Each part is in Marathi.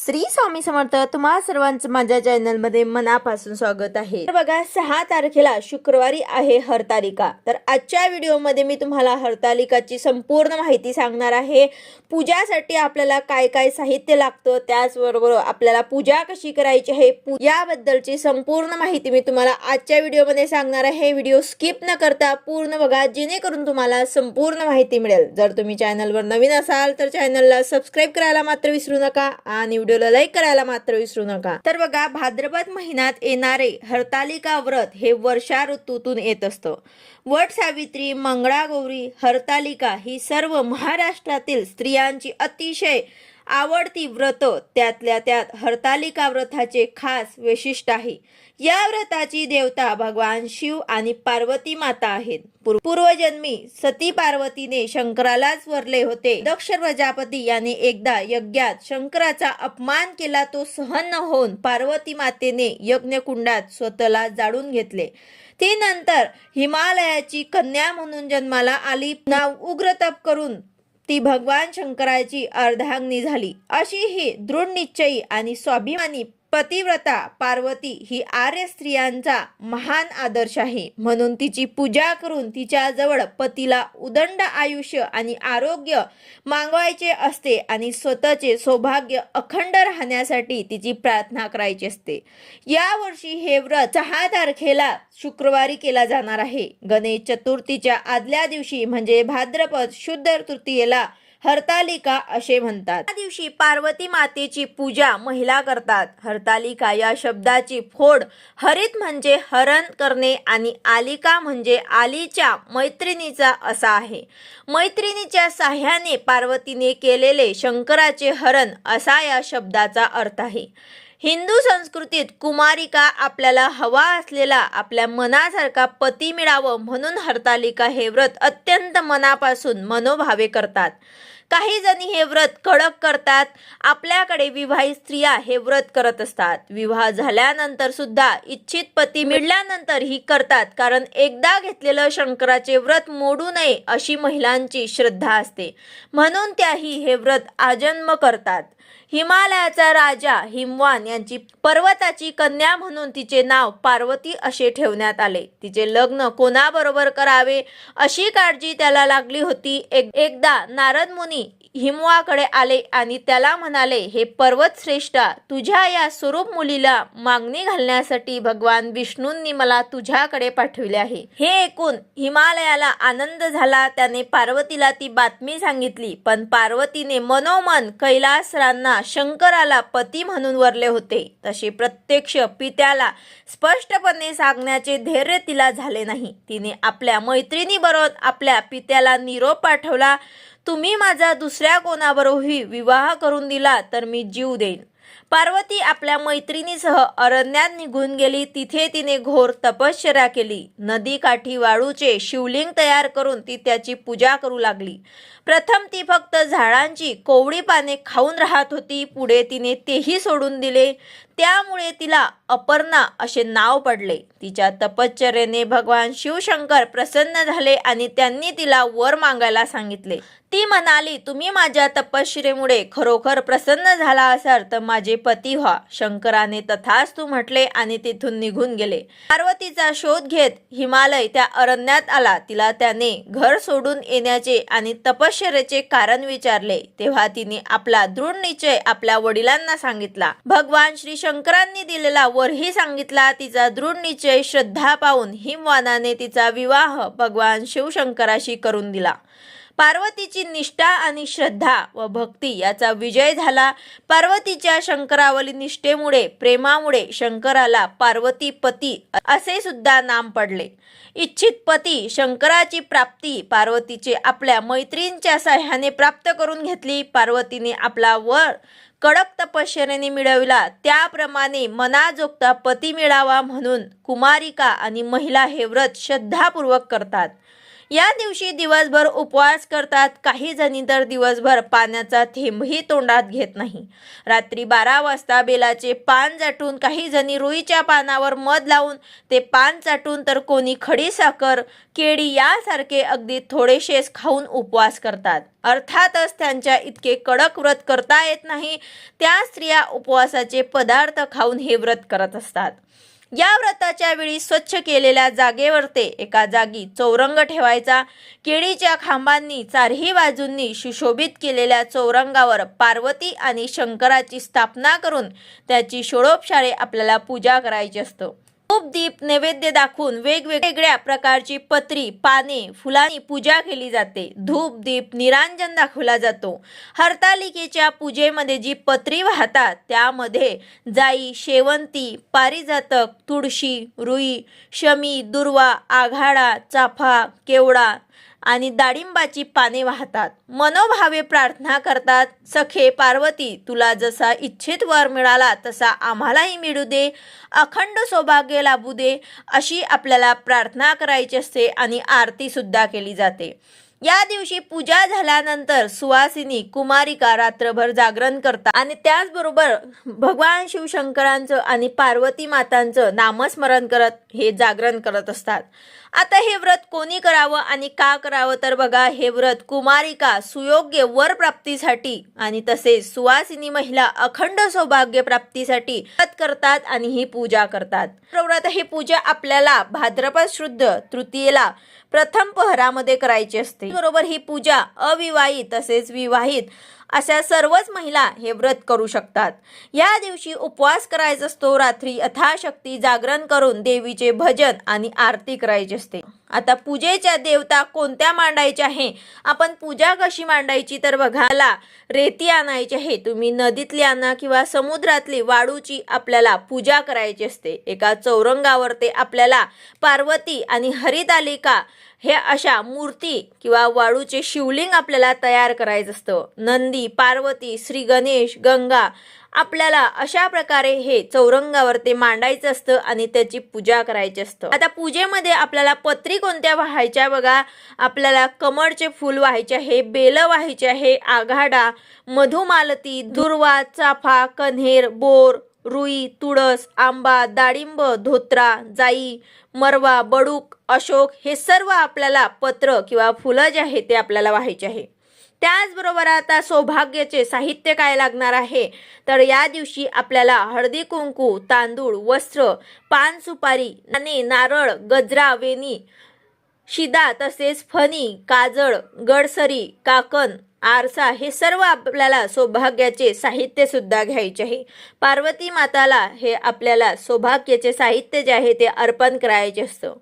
श्री स्वामी समर्थ तुम्हा सर्वांचं माझ्या चॅनलमध्ये मनापासून स्वागत आहे. तर बघा सहा तारखेला शुक्रवारी आहे हरतालिका. तर आजच्या व्हिडिओमध्ये मी तुम्हाला हरतालिकाची संपूर्ण माहिती सांगणार आहे. पूजासाठी आपल्याला काय काय साहित्य लागतं त्याचबरोबर आपल्याला पूजा कशी करायची आहे याबद्दलची संपूर्ण माहिती मी तुम्हाला आजच्या व्हिडिओमध्ये सांगणार आहे. व्हिडिओ स्किप न करता पूर्ण बघा जेणेकरून तुम्हाला संपूर्ण माहिती मिळेल. जर तुम्ही चॅनलवर नवीन असाल तर चॅनलला सबस्क्राईब करायला मात्र विसरू नका आणि व्हिडिओला लाईक करायला मात्र विसरू नका. तर बघा भाद्रपद महिन्यात येणारे हरतालिका व्रत हे वर्षा ऋतूतून येत असतं. वट सावित्री मंगळागौरी हरतालिका ही सर्व महाराष्ट्रातील स्त्रियांची अतिशय आवडती व्रत त्यातल्या त्यात हरतालिका व्रताचे खास वैशिष्ट्य आहे. या व्रताची देवता भगवान शिव आणि पार्वती माता आहेत. पूर्वजन्मी सती पार्वतीने शंकरालाच वरले होते. दक्ष प्रजापती याने एकदा यज्ञात शंकराचा अपमान केला तो सहन न होऊन पार्वती मातेने यज्ञकुंडात स्वतःला जाळून घेतले. ती नंतर हिमालयाची कन्या म्हणून जन्माला आली. नाव उग्र तप करून ती भगवान शंकराची अर्धांगिनी झाली. अशी ही दृढ निश्चयी आणि स्वाभिमानी पतिव्रता पार्वती ही आर्य स्त्रियांचा महान आदर्श आहे. म्हणून तिची पूजा करून तिच्याजवळ पतीला उदंड आयुष्य आणि आरोग्य मागवायचे असते आणि स्वतःचे सौभाग्य अखंड राहण्यासाठी तिची प्रार्थना करायची असते. यावर्षी हे व्रत सहा तारखेला शुक्रवारी केला जाणार आहे. गणेश चतुर्थीच्या आदल्या दिवशी म्हणजे भाद्रपद शुद्ध तृतीयेला हरतालिका असे म्हणतात. त्या दिवशी पार्वती मातेची पूजा महिला करतात. हरतालिका या शब्दाची फोड हरित म्हणजे हरण करणे आणि आलिका म्हणजे आलीच्या मैत्रिणीचा असा आहे. मैत्रिणीच्या साह्याने पार्वतीने केलेले शंकराचे हरण असा या शब्दाचा अर्थ आहे. हिंदू संस्कृतीत कुमारिका आपल्याला हवा असलेला आपल्या मनासारखा पती मिळावं म्हणून हरतालिका हे व्रत अत्यंत मनापासून मनोभावे करतात. काही जणी हे व्रत कडक करतात आपल्याकडे विवाहित स्त्रिया हे व्रत करत असतात. विवाह झाल्यानंतर सुद्धा इच्छित पती मिळाल्यानंतर ही करतात कारण एकदा घेतलेलं शंकराचे व्रत मोडू नये अशी महिलांची श्रद्धा असते. म्हणून त्याही हे व्रत आजन्म करतात. हिमालयाचा राजा हिमवान यांची पर्वताची कन्या म्हणून तिचे नाव पार्वती असे ठेवण्यात आले. तिचे लग्न कोणाबरोबर करावे अशी काळजी त्याला लागली होती. एक एकदा नारद मुनी हिमवाकडे आले आणि त्याला म्हणाले हे पर्वत श्रेष्ठा तुझ्या या स्वरूप मुलीला मागणी घालण्यासाठी भगवान विष्णूंनी मला तुझ्याकडे पाठविले आहे. हे ऐकून हिमालयाला आनंद झाला. त्याने पार्वतीला ती बातमी सांगितली पण पार्वतीने मनोमन कैलासरांना शंकराला पती म्हणून वरले होते. तसे प्रत्यक्ष पित्याला स्पष्टपणे सांगण्याचे धैर्य तिला झाले नाही. तिने आपल्या मैत्रिणीबरोबर आपल्या पित्याला निरोप पाठवला तुम्ही माझा दुसऱ्या कोणाबरोबरही विवाह करून दिला तर मी जीव देईन. पार्वती आपल्या मैत्रिणीसह अरण्यात निघून गेली. तिथे तिने घोर तपश्चर्या केली. नदीकाठी वाळूचे शिवलिंग तयार करून ती त्याची पूजा करू लागली. प्रथम ती फक्त झाडांची कोवळी पाने खाऊन राहत होती. पुढे तिने तेही सोडून दिले. त्यामुळे तिला अपर्णा असे नाव पडले. तिच्या तपश्चर्याने भगवान शिवशंकर प्रसन्न झाले आणि त्यांनी तिला वर मागायला सांगितले. ती म्हणाली तुम्ही माझ्या तपश्चरेमुळे खरोखर प्रसन्न झाला असाल तर माझे पती व्हा शंकराने तथास्तु म्हटले आणि तिथून निघून गेले. पार्वतीचा शोध घेत हिमालय त्या अरण्यात आला. तिला त्याने घर सोडून येण्याचे आणि तपश्चरेचे कारण विचारले. तेव्हा तिने आपला दृढ निश्चय आपल्या वडिलांना सांगितला. भगवान श्री शंकरांनी दिलेला वरही सांगितला तिचा दृढ निश्चय श्रद्धा पाहून हिमवानाने तिचा विवाह भगवान शिवशंकराशी करून दिला. पार्वतीची निष्ठा आणि श्रद्धा व भक्ती याचा विजय झाला. पार्वतीच्या शंकरावली निष्ठेमुळे प्रेमामुळे शंकराला पार्वती पती असे सुद्धा नाम पडले. इच्छित पती शंकराची प्राप्ती पार्वतीचे आपल्या मैत्रींच्या सहाय्याने प्राप्त करून घेतली. पार्वतीने आपला वर कडक तपश्चर्याने मिळविला. त्याप्रमाणे मनाजोगता पती मिळावा म्हणून कुमारिका आणि महिला हे व्रत श्रद्धापूर्वक करतात. या दिवशी दिवसभर उपवास करतात. काही जणी तर दिवसभर पाण्याचा थेंबही तोंडात घेत नाही. रात्री बारा वाजता बेलाचे पान चाटून काही जणी रुईच्या पानावर मध लावून ते पान चाटून तर कोणी खडी साखर केळी यासारखे अगदी थोडेसेच खाऊन उपवास करतात. अर्थातच त्यांच्या इतके कडक व्रत करता येत नाही. त्या स्त्रिया उपवासाचे पदार्थ खाऊन हे व्रत करत असतात. या व्रताच्या वेळी स्वच्छ केलेल्या जागेवर ते एका जागी चौरंग ठेवायचा. केळीच्या खांबांनी चारही बाजूंनी सुशोभित केलेल्या चौरंगावर पार्वती आणि शंकराची स्थापना करून त्याची षोडोपशाळे आपल्याला पूजा करायची असतं. दीप नैवेद्य दाखवून वेगवेगळ्या प्रकारची पत्री पाने फुलांनी पूजा केली जाते. धूप दीप निरांजन दाखवला जातो. हरतालिकेच्या पूजेमध्ये जी पत्री वाहतात त्यामध्ये जाई शेवंती पारिजातक तुळशी रुई शमी दुर्वा आघाडा चाफा केवडा आणि डाळिंबाची पाने वाहतात. मनोभावे प्रार्थना करतात. सखे पार्वती तुला जसा इच्छित वर मिळाला तसा आम्हालाही मिळू दे. अखंड सौभाग्य लाभू दे. अशी आपल्याला प्रार्थना करायची असते आणि आरतीसुद्धा केली जाते. या दिवशी पूजा झाल्यानंतर सुवासिनी कुमारिका रात्रभर जागरण करतात. आणि त्याचबरोबर भगवान शिवशंकरांचं आणि पार्वती मातांचं नामस्मरण करत हे जागरण करत असतात. आता हे व्रत कोणी करावं आणि का करावं? तर बघा हे व्रत कुमारिका सुयोग्य वर प्राप्तीसाठी आणि तसेच सुवासिनी महिला अखंड सौभाग्य प्राप्तीसाठी व्रत करतात आणि ही पूजा करतात. व्रत ही पूजा आपल्याला भाद्रपद शुद्ध तृतीयेला प्रथम पहरामध्ये करायची असते. बरोबर ही पूजा अविवाहित तसेच विवाहित अशा सर्वच महिला हे व्रत करू शकतात. या दिवशी उपवास करायचा असतो रात्री यथाशक्ती जागरण करून देवीचे भजन आणि आरती करायची असते. आता पूजेच्या देवता कोणत्या मांडायच्या आहे? आपण पूजा कशी मांडायची? तर बघायला रेती आणायची आहे. तुम्ही नदीतली आणा किंवा समुद्रातली वाळूची आपल्याला पूजा करायची असते. एका चौरंगावर ते आपल्याला पार्वती आणि हरितालिका हे अशा मूर्ती किंवा वाळूचे शिवलिंग आपल्याला तयार करायचं असतं. नंदी पार्वती श्री गणेश गंगा आपल्याला अशा प्रकारे हे चौरंगावर ते मांडायचं असतं आणि त्याची पूजा करायची असतं. आता पूजेमध्ये आपल्याला पत्री कोणत्या व्हायच्या बघा? आपल्याला कमळचे फूल व्हायचे आहे बेल व्हायचे आहे आघाडा मधुमालती दुर्वा चाफा कन्हेर बोर रुई तुळस आंबा डाळिंब धोत्रा जाई मरवा बडूक अशोक हे सर्व आपल्याला पत्र किंवा फुलं जे आहे ते आपल्याला व्हायचे आहे. त्याचबरोबर आता सौभाग्याचे साहित्य काय लागणार आहे? तर या दिवशी आपल्याला हळदी कुंकू तांदूळ वस्त्र पान सुपारी आणि नारळ गजरा वेणी शिदा तसेच फणी काजळ गडसरी काकण आरसा हे सर्व आपल्याला सौभाग्याचे साहित्य सुद्धा घ्यायचे आहे. पार्वती माताला हे आपल्याला सौभाग्याचे साहित्य जे आहे ते अर्पण करायचे असतं.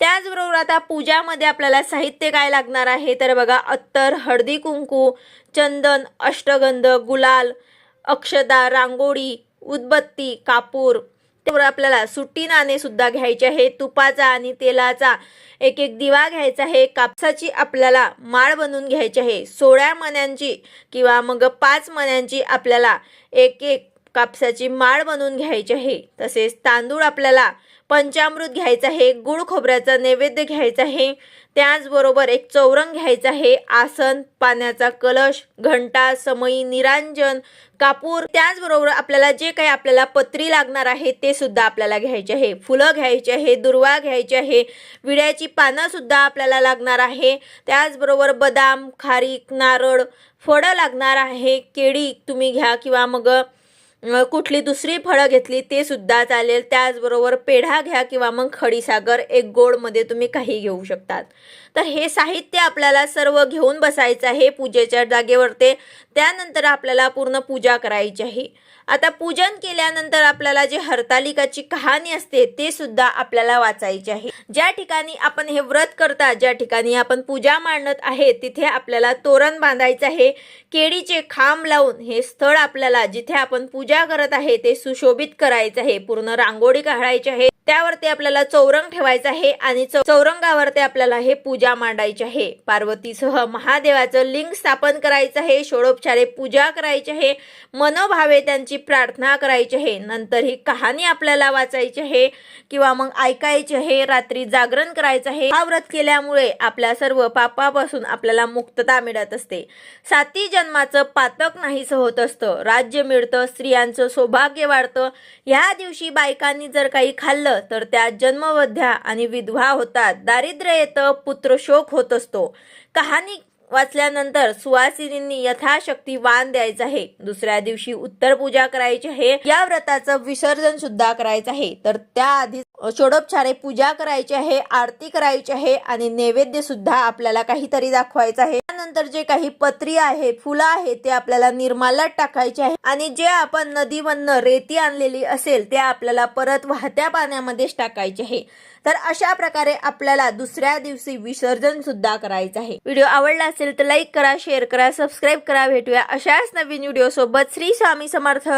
त्याचबरोबर आता पूजामध्ये आपल्याला साहित्य काय लागणार आहे? तर बघा अत्तर हळदी कुंकू चंदन अष्टगंध गुलाल अक्षदा रांगोळी उदबत्ती कापूर त्यावर आपल्याला सुट्टी नाणे सुद्धा घ्यायचे आहे. तुपाचा आणि तेलाचा एक एक दिवा घ्यायचा आहे. कापसाची आपल्याला माळ बनवून घ्यायची आहे. सोळा मण्यांची किंवा मग पाच मण्यांची आपल्याला एक एक कापसाची माळ बनवून घ्यायची आहे. तसेच तांदूळ आपल्याला पंचामृत घ्यायचं आहे गुळ खोबऱ्याचा नैवेद्य घ्यायचा आहे त्याचबरोबर एक चौरंग घ्यायचं आहे आसन पाण्याचा कलश घंटा समई निरांजन कापूर त्याचबरोबर आपल्याला जे काही आपल्याला पत्री लागणार आहे ते सुद्धा आपल्याला घ्यायचे आहे. फुलं घ्यायची आहे दुर्वा घ्यायची आहे विड्याची पानंसुद्धा आपल्याला लागणार आहे त्याचबरोबर बदाम खारीक नारळ फळं लागणार आहे केळी तुम्ही घ्या किंवा मग कुठली दुसरी फळं घेतली ते सुद्धा चालेल. त्याचबरोबर पेढा घ्या किंवा मग खडीसागर एक गोडमध्ये तुम्ही काही घेऊ शकतात. तर हे साहित्य आपल्याला सर्व घेऊन बसायचं आहे पूजेच्या जागेवर ते त्यानंतर आपल्याला पूर्ण पूजा करायची आहे. आता पूजन केल्यानंतर आपल्याला जे हरतालिकाची कहाणी असते ते सुद्धा आपल्याला वाचायचे आहे. ज्या ठिकाणी आपण हे व्रत करता ज्या ठिकाणी आपण पूजा मांडत आहे तिथे आपल्याला तोरण बांधायचं आहे. केळीचे खांब लावून हे स्थळ आपल्याला जिथे आपण पूजा करत आहे ते सुशोभित करायचं आहे. पूर्ण रांगोळी काढायची आहे. त्यावरती आपल्याला चौरंग ठेवायचा आहे आणि चौरंगावरती आपल्याला हे पूजा मांडायची आहे. पार्वतीसह महादेवाचं लिंग स्थापन करायचं आहे षोडोपचारे पूजा करायची आहे मनोभावे त्यांची प्रार्थना करायची आहे. नंतर ही कहाणी आपल्याला वाचायची आहे किंवा मग ऐकायची आहे रात्री जागरण करायचं आहे. हा व्रत केल्यामुळे आपल्या सर्व पापापासून आपल्याला मुक्तता मिळत असते. साती जन्माचं पातक नाहीसं होत असतं. राज्य मिळतं स्त्रियांचं सौभाग्य वाढतं. ह्या दिवशी बायकांनी जर काही खाल्लं तर त्या जन्मवध्या आणि विधवा होतात. दारिद्र्य येतं पुत्रशोक होत असतो. कहाणी वाचल्यानंतर सुवासिनींनी यथाशक्ती वाण द्यायचं आहे. दुसऱ्या दिवशी उत्तर पूजा करायची आहे. या व्रताचं विसर्जन सुद्धा करायचं आहे. तर त्याआधी षोडोपचारे पूजा करायची आहे आरती करायची आहे आणि नैवेद्य सुद्धा आपल्याला काहीतरी दाखवायचं आहे. त्यानंतर जे काही पत्री आहे फुलं आहे ते आपल्याला निर्मालात टाकायचे आहे. आणि जे आपण नदीमधनं रेती आणलेली असेल ते आपल्याला परत वाहत्या पाण्यामध्येच टाकायचे आहे. तर अशा प्रकारे आपल्याला दुसऱ्या दिवशी विसर्जन सुद्धा करायचं आहे. व्हिडिओ आवडला असेल तर लाईक करा शेअर करा सबस्क्राईब करा. भेटूया अशाच नवीन व्हिडिओ सोबत श्री स्वामी समर्थ.